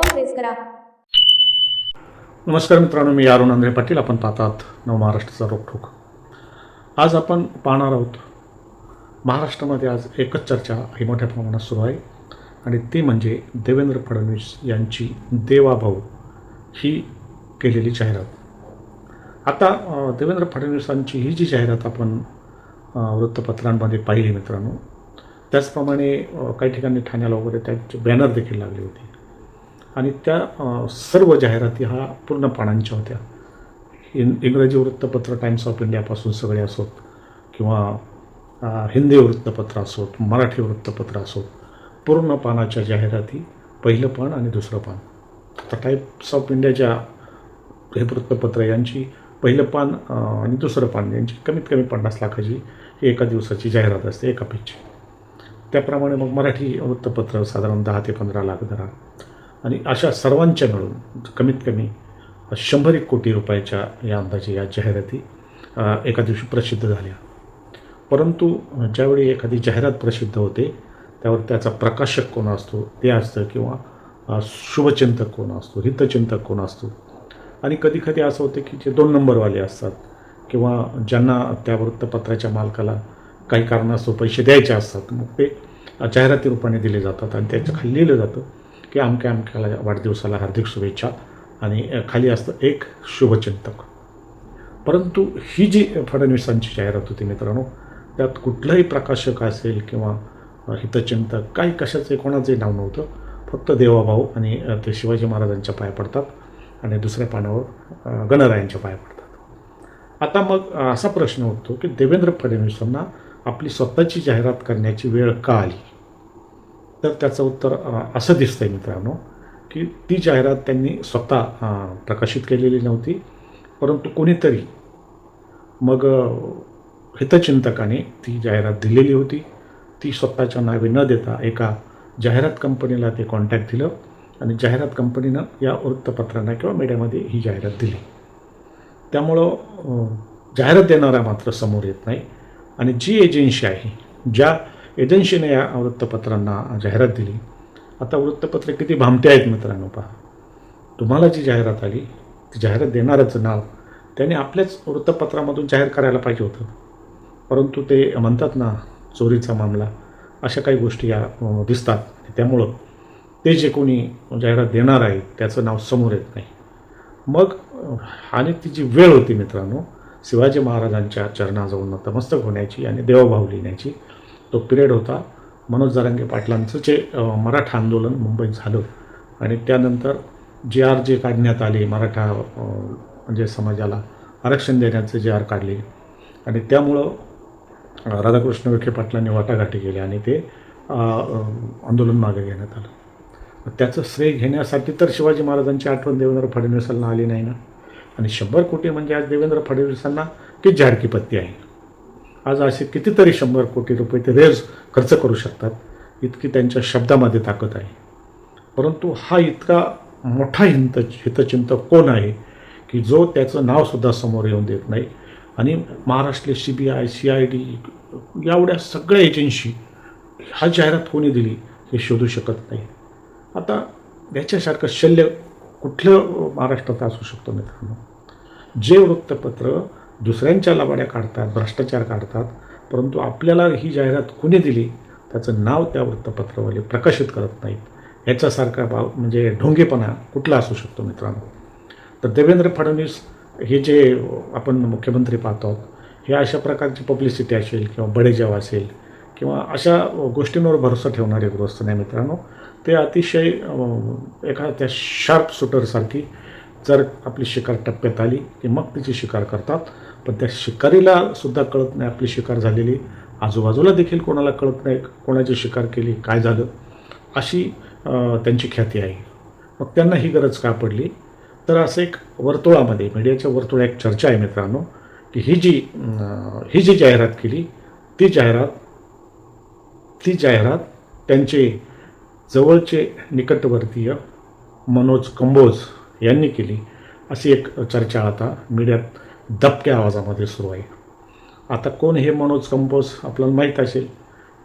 Icon press करा. नमस्कार मित्रांनो मी अरुण आंध्रे पाटील. आपण पाहतात नव महाराष्ट्राचा रोखोक आज आपण पाहणार आहोत महाराष्ट्रामध्ये आज एकच चर्चा ही मोठ्या प्रमाणात सुरू आहे. आणि ती म्हणजे देवेंद्र फडणवीस यांची देवाभाऊ ही केलेली जाहिरात. आता देवेंद्र फडणवीसांची ही जी जाहिरात आपण वृत्तपत्रांमध्ये पाहिली मित्रांनो त्याचप्रमाणे काही ठिकाणी ठाण्याला वगैरे त्यांचे बॅनर देखील लागले होते. आणि त्या सर्व जाहिराती हा पूर्ण पानांच्या होत्या. इन इंग्रजी वृत्तपत्र टाइम्स ऑफ इंडियापासून सगळे असोत किंवा हिंदी वृत्तपत्र असोत मराठी वृत्तपत्र असोत पूर्ण पानाच्या जाहिराती पहिलं पान आणि दुसरं पान. आता टाइम्स ऑफ इंडियाच्या हे वृत्तपत्र यांची पहिलं पान आणि दुसरं पान यांची कमीत कमी पन्नास लाखाची ही एका दिवसाची जाहिरात असते एका पेजची त्याप्रमाणे मग मराठी वृत्तपत्र साधारण दहा ते पंधरा लाख धरा. आणि अशा सर्वांच्या मिळून कमीत कमी शंभर एक कोटी रुपयाच्या या अंदाजे या जाहिराती एका दिवशी प्रसिद्ध झाल्या. परंतु ज्यावेळी एखादी जाहिरात प्रसिद्ध होते त्यावर त्याचा प्रकाशक कोण असतो ते असतं किंवा शुभचिंतक कोण असतो हितचिंतक कोण असतो. आणि कधी कधी असं होतं की जे दोन नंबरवाले असतात किंवा ज्यांना त्या वृत्तपत्राच्या मालकाला काही कारणास्तव पैसे द्यायचे असतात मग ते जाहिराती रूपाने दिले जातात आणि त्याच्याखाली लिहिलं जातं. की अमक्या अमक्याला वाढदिवसाला हार्दिक शुभेच्छा. आणि खाली असतं एक शुभचिंतक. परंतु ही जी फडणवीसांची जाहिरात होती मित्रांनो त्यात कुठलंही प्रकाशक असेल किंवा हितचिंतक काही कशाचे कोणाचंही नाव नव्हतं. फक्त देवाभाऊ आणि ते शिवाजी महाराजांच्या पाया पडतात आणि दुसऱ्या पानावर गणरायांच्या पाया पडतात. आता मग असा प्रश्न उठतो की देवेंद्र फडणवीसांना आपली स्वतःची जाहिरात करण्याची वेळ का आली? तर त्याचं उत्तर असं असं दिसतंय मित्रांनो की ती जाहिरात त्यांनी स्वतः प्रकाशित केलेली नव्हती परंतु कोणीतरी मग हितचिंतकाने ती जाहिरात दिलेली होती. ती स्वतःच्या नावे न देता एका जाहिरात कंपनीला ते कॉन्टॅक्ट दिलं आणि जाहिरात कंपनीनं या वृत्तपत्रांना किंवा मीडियामध्ये ही जाहिरात दिली. त्यामुळं जाहिरात देणारा मात्र समोर येत नाही. आणि जी एजन्सी आहे ज्या एजन्सीने या वृत्तपत्रांना जाहिरात दिली. आता वृत्तपत्र किती भामटे आहेत मित्रांनो पहा. तुम्हाला जी जाहिरात आली ती जाहिरात देणाऱ्याचं नाव त्याने आपल्याच वृत्तपत्रामधून जाहीर करायला पाहिजे होतं. परंतु ते म्हणतात ना चोरीचा मामला अशा काही गोष्टी या दिसतात. त्यामुळं ते जे कोणी जाहिरात देणार आहे त्याचं नाव समोर येत नाही. मग आणि ती जी वेळ होती मित्रांनो शिवाजी महाराजांच्या चरणाजवळ नतमस्तक होण्याची आणि देवभाव लिहिण्याची तो पिरियड होता. मनोज जरांगे पाटलांचं जे मराठा आंदोलन मुंबईत झालं. आणि त्यानंतर जे आर जे काढण्यात आले मराठा म्हणजे समाजाला आरक्षण देण्याचे जे आर काढले. आणि त्यामुळं राधाकृष्ण विखे पाटलांनी वाटाघाटी केल्या आणि ते आंदोलन मागे घेण्यात आलं. त्याचं श्रेय घेण्यासाठी तर शिवाजी महाराजांची आठवण देवेंद्र फडणवीसांना आली नाही ना? आणि शंभर कोटी म्हणजे आज देवेंद्र फडणवीसांना की झाडकी पत्ती आहे? आज असे कितीतरी शंभर कोटी रुपये ते रेज खर्च करू शकतात इतकी त्यांच्या शब्दामध्ये ताकद आहे. परंतु हा इतका मोठा हिंत हितचिंतक कोण आहे की जो त्याचं नावसुद्धा समोर येऊन देत नाही? आणि Maharashtra C B I C I D एवढ्या सगळ्या एजन्सी हा जाहिरात कोणी दिली हे शोधू शकत नाही. आता याच्यासारखं शल्य कुठलं महाराष्ट्रात असू शकतो मित्रांनो? जे वृत्तपत्र दुसऱ्यांच्या लबाड्या काढतात भ्रष्टाचार काढतात परंतु आपल्याला ही जाहिरात कुणी दिली? त्याचं नाव त्या वृत्तपत्रावाले प्रकाशित करत नाहीत. याच्यासारखा भाव म्हणजे ढोंगेपणा कुठला असू शकतो मित्रांनो? तर देवेंद्र फडणवीस हे जे आपण मुख्यमंत्री पाहतो आहोत हे अशा प्रकारची पब्लिसिटी असेल किंवा बडेजाव असेल किंवा अशा गोष्टींवर भरोसा ठेवणारे गृहस्थ नाही मित्रांनो. ते अतिशय अं, एका त्या शार्प सुटरसारखी जर आपली शिकार टप्प्यात आली की मग तिची शिकार करतात. पण त्या शिकारीला सुद्धा कळत नाही आपली शिकार झालेली. आजूबाजूला देखील कोणाला कळत नाही कोणाची शिकार केली काय झालं अशी त्यांची ख्याती आहे. मग त्यांना ही गरज का पडली? तर असं एक वर्तुळामध्ये मीडियाच्या वर्तुळा एक चर्चा आहे मित्रांनो की ही जी ही जी जाहिरात केली ती जाहिरात ती जाहिरात त्यांचे जवळचे निकटवर्तीय मनोज कंबोज यांनी केली. अशी एक चर्चा आता मीडियात दबक्या आवाजामध्ये सुरू आहे. आता कोण हे मनोज कंपोज आपल्याला माहीत असेल.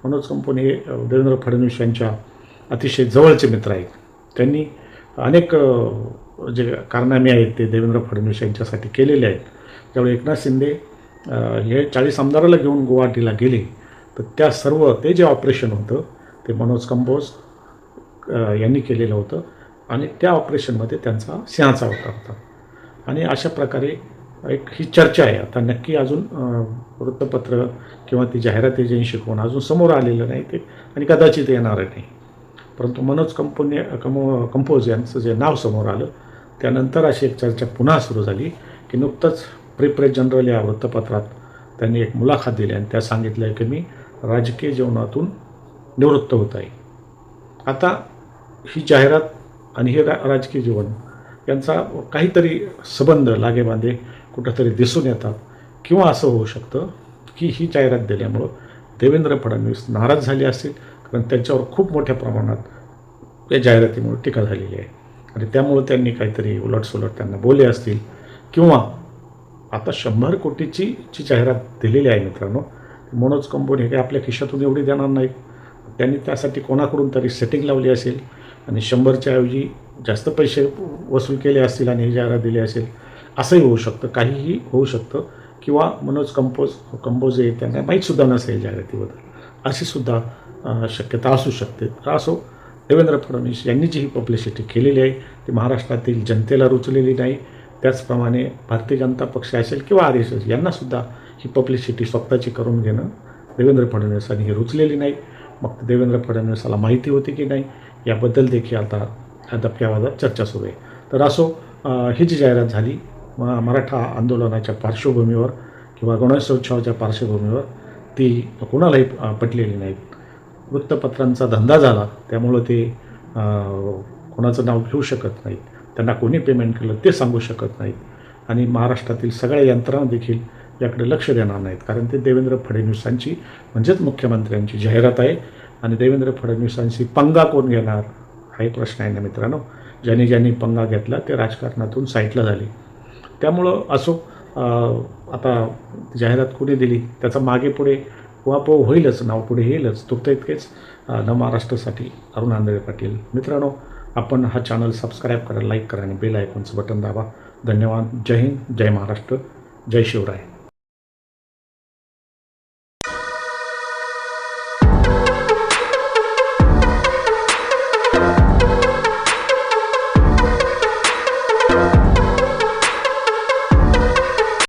मनोज कंपोज हे देवेंद्र फडणवीस यांच्या अतिशय जवळचे मित्र आहेत. त्यांनी अनेक जे कारनामे आहेत ते देवेंद्र फडणवीस यांच्यासाठी केलेले आहेत. त्यामुळे एकनाथ शिंदे हे चाळीस आमदाराला घेऊन गुवाहाटीला गेले. तर त्या सर्व ते जे ऑपरेशन होतं ते मनोज कंबोज यांनी केलेलं होतं. आणि त्या ऑपरेशनमध्ये त्यांचा सिंहाचा होता होता. आणि अशा प्रकारे एक ही चर्चा आहे. आता नक्की अजून वृत्तपत्र किंवा ती जाहिरात एजन्सी कोण अजून समोर आलेलं नाही ते आणि कदाचित येणार नाही परंतु मनोज कंपोने कमो कंपोज यांचं जे नाव समोर आलं त्यानंतर अशी एक चर्चा पुन्हा सुरू झाली की नुकतंच प्रिप्रेस जनरल या वृत्तपत्रात त्यांनी एक मुलाखत दिली आणि त्या सांगितलं की मी राजकीय जीवनातून निवृत्त होत आहे. आता ही जाहिरात आणि हे रा राजकीय जीवन यांचा काहीतरी संबंध लागेबांधे कुठंतरी दिसून येतात. किंवा असं होऊ शकतं की ही जाहिरात दिल्यामुळं देवेंद्र फडणवीस नाराज झाले असतील कारण त्यांच्यावर खूप मोठ्या प्रमाणात या जाहिरातीमुळे टीका झालेली आहे. आणि त्यामुळं त्यांनी काहीतरी उलटसुलट त्यांना बोलले असतील. किंवा आता शंभर कोटीची जी जाहिरात दिलेली आहे मित्रांनो मनोज कंबोन हे काही आपल्या खिशातून एवढी देणार नाही त्यांनी त्यासाठी कोणाकडून तरी सेटिंग लावली असेल. आणि शंभरच्या ऐवजी जास्त पैसे वसूल केले असतील आणि जाहिरात दिली असेल असंही होऊ शकतं. काहीही होऊ शकतं. किंवा मनोज कंपोज कंपोज आहे त्यांना माहीतसुद्धा नसेल जाहिरातीबद्दल. अशीसुद्धा शक्यता असू शकते. तर असो देवेंद्र फडणवीस यांनी जी ही पब्लिसिटी केलेली आहे. ती महाराष्ट्रातील जनतेला रुचलेली नाही. त्याचप्रमाणे भारतीय जनता पक्ष असेल किंवा आर एस एस यांनासुद्धा ही पब्लिसिटी स्वतःची करून घेणं देवेंद्र फडणवीसांनी ही रुचलेली नाही. मग देवेंद्र फडणवीसाला माहिती होती की नाही याबद्दल देखील आता या दबक्यावादात चर्चा सुरू आहे. तर असो ही जी जाहिरात झाली म- मराठा आंदोलनाच्या पार्श्वभूमीवर किंवा गणेशोत्सवाच्या पार्श्वभूमीवर ती कोणालाही पटलेली नाहीत. वृत्तपत्रांचा धंदा झाला त्यामुळं ते कोणाचं नाव घेऊ शकत नाहीत. त्यांना कोणी पेमेंट केलं ते सांगू शकत नाहीत. आणि महाराष्ट्रातील सगळ्या यंत्रणा देखील याकडे लक्ष देणार नाहीत. कारण ते देवेंद्र फडणवीसांची म्हणजेच मुख्यमंत्र्यांची जाहिरात आहे. आणि देवेंद्र फडणवीसांशी पंगा कोण घेणार? हाही प्रश्न आहे ना मित्रांनो. ज्यांनी ज्यांनी पंगा घेतला ते राजकारणातून साईटला झाले. त्यामुळं असो आता जाहिरात कुणी दिली? त्याचा मागे पुढे वापो होईलच नाव पुढे येईलच. तुर्त इतकेच न महाराष्ट्रासाठी अरुण आंधळे पाटील. मित्रांनो आपण हा चॅनल सबस्क्राईब करा लाईक करा आणि बेल आयकॉनचं बटन दाबा. धन्यवाद. जय हिंद. जय महाराष्ट्र. जय शिवराय.